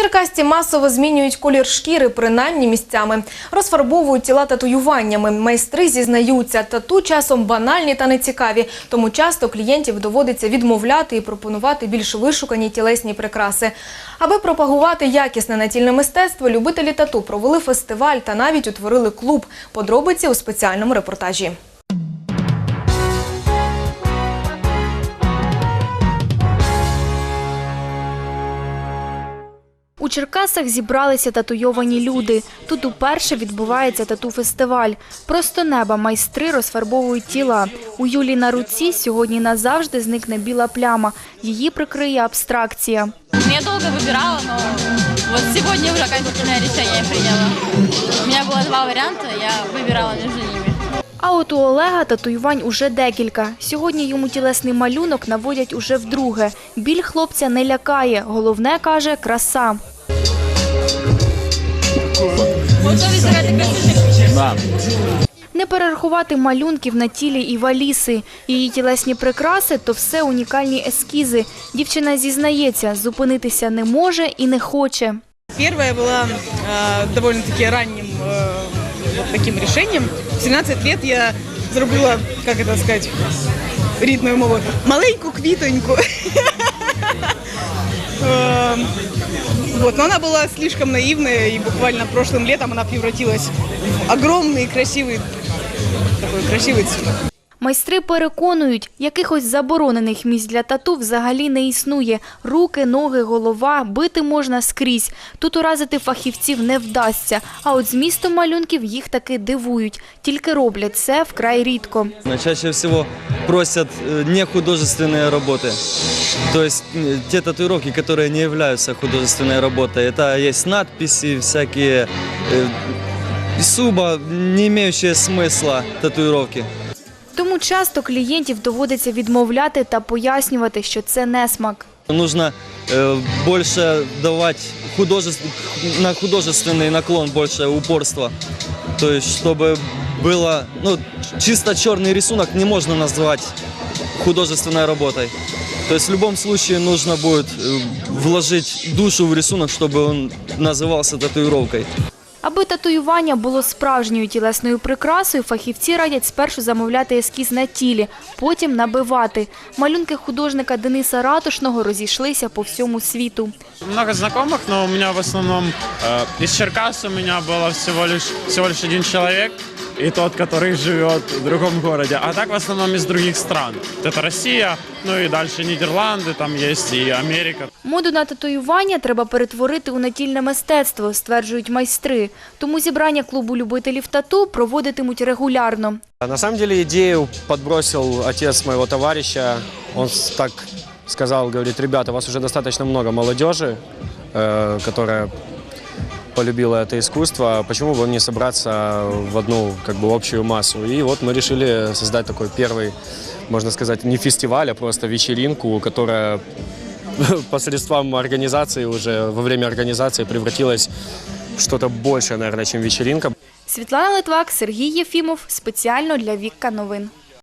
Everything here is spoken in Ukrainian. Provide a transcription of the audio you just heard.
Черкасці масово змінюють колір шкіри, принаймні місцями. Розфарбовують тіла татуюваннями. Майстри зізнаються, тату часом банальні та нецікаві, тому часто клієнтів доводиться відмовляти і пропонувати більш вишукані тілесні прикраси. Аби пропагувати якісне натільне мистецтво, любителі тату провели фестиваль та навіть утворили клуб. Подробиці у спеціальному репортажі. Черкасах зібралися татуйовані люди. Тут уперше відбувається тату-фестиваль. Просто неба майстри розфарбовують тіла. У Юлі на руці сьогодні назавжди зникне біла пляма. Її прикриє абстракція. Я долго выбирала, но вот сегодня уже окончательное решение приняла. У меня было два варианта, я выбирала между ними. А от у Олега татуювань уже декілька. Сьогодні йому тілесний малюнок наводять уже вдруге. Біль хлопця не лякає. Головне, каже, краса. Не перерахувати малюнків на тілі і валіси. Її тілесні прикраси – то все унікальні ескізи. Дівчина зізнається, зупинитися не може і не хоче. Первая была э, довольно-таки ранним э, вот таким решением. В 17 лет я зробила, как это сказать, рідною мовою, маленьку квітоньку. Э, Вот, но она была слишком наивная, и буквально прошлым летом она превратилась в огромный красивый, такой красивый цветок. Майстри переконують, якихось заборонених місць для тату взагалі не існує. Руки, ноги, голова, бити можна скрізь. Тут уразити фахівців не вдасться, а от змістом малюнків їх таки дивують. Тільки роблять це вкрай рідко. Но Чаще всего просят э, не художественные работы. То есть э, те татуировки, которые не являются художественной работой. Это есть надписи, всякие э, суба, не имеющие смысла татуировки. Тому часто клієнтів доводиться відмовляти та пояснювати, що це несмак. Нужно э, больше давать художеств... на художественный наклон, больше упорства. То есть, чтобы было, ну, чисто черный рисунок не можно назвать художественной работой. То есть в любом случае нужно будет э, вложить душу в рисунок, чтобы он назывался татуировкой. Аби татуювання було справжньою тілесною прикрасою, фахівці радять спершу замовляти ескіз на тілі, потім набивати. Малюнки художника Дениса Ратушного розійшлися по всьому світу. Много знакомых, но у меня в основном э, из Черкас у меня было всего лишь, всего лишь один человек, и тот, который живет в другом городе. А так в основном из других стран. Это Россия, ну и дальше Нидерланды, там есть и Америка. Моду на татуювання треба перетворити у натільне мистецтво, стверджують майстри. Тому зібрання клубу любителів тату проводитимуть регулярно. А На самом деле идею подбросил отец моего товарища. Он с- так сказал, говорит, ребята, у вас уже достаточно много молодежи, э, которая полюбила это искусство, почему бы не собраться в одну как бы общую массу? И вот мы решили создать такой первый, можно сказать, не фестиваль, а просто вечеринку, которая посредством организации уже во время организации превратилась в что-то большее, наверное, чем вечеринка. Світлана Литвак, Сергій Єфімов. Спеціально для Вікка новин.